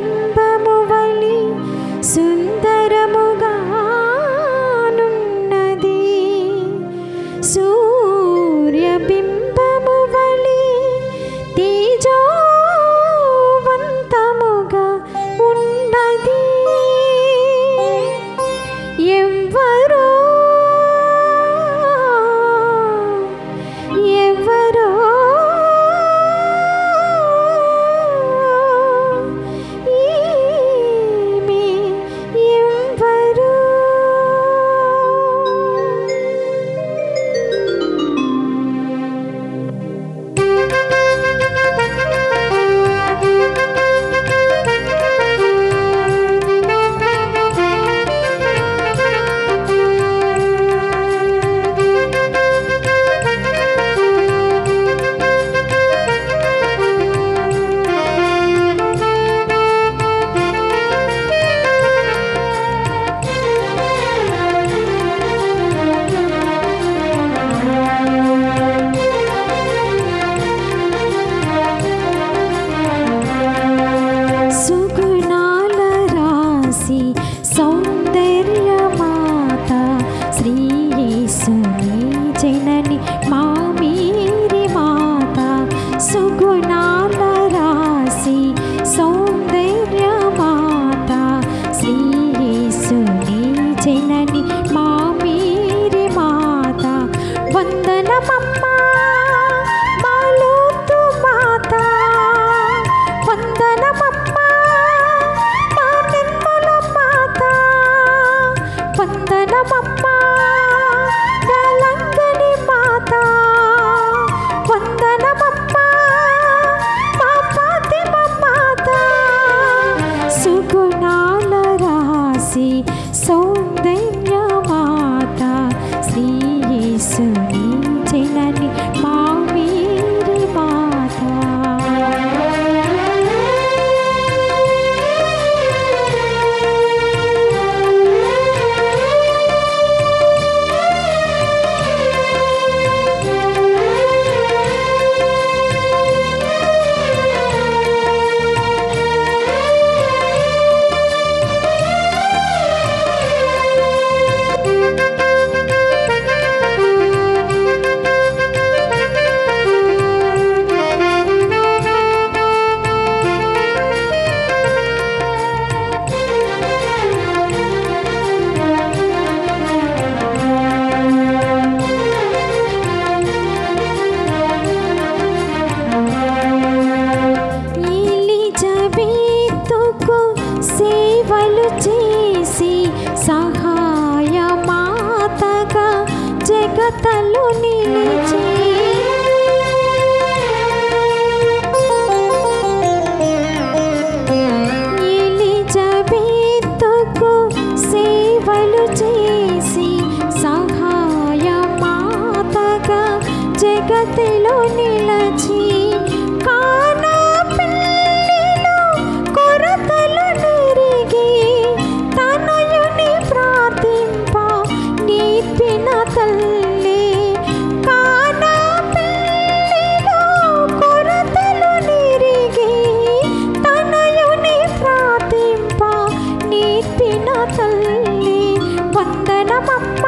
remember చేసి సహాయ మాతగా జగతలు నిలిచి సేవలు చేసి సహాయ మాతగా జగతిలో నీ パパ。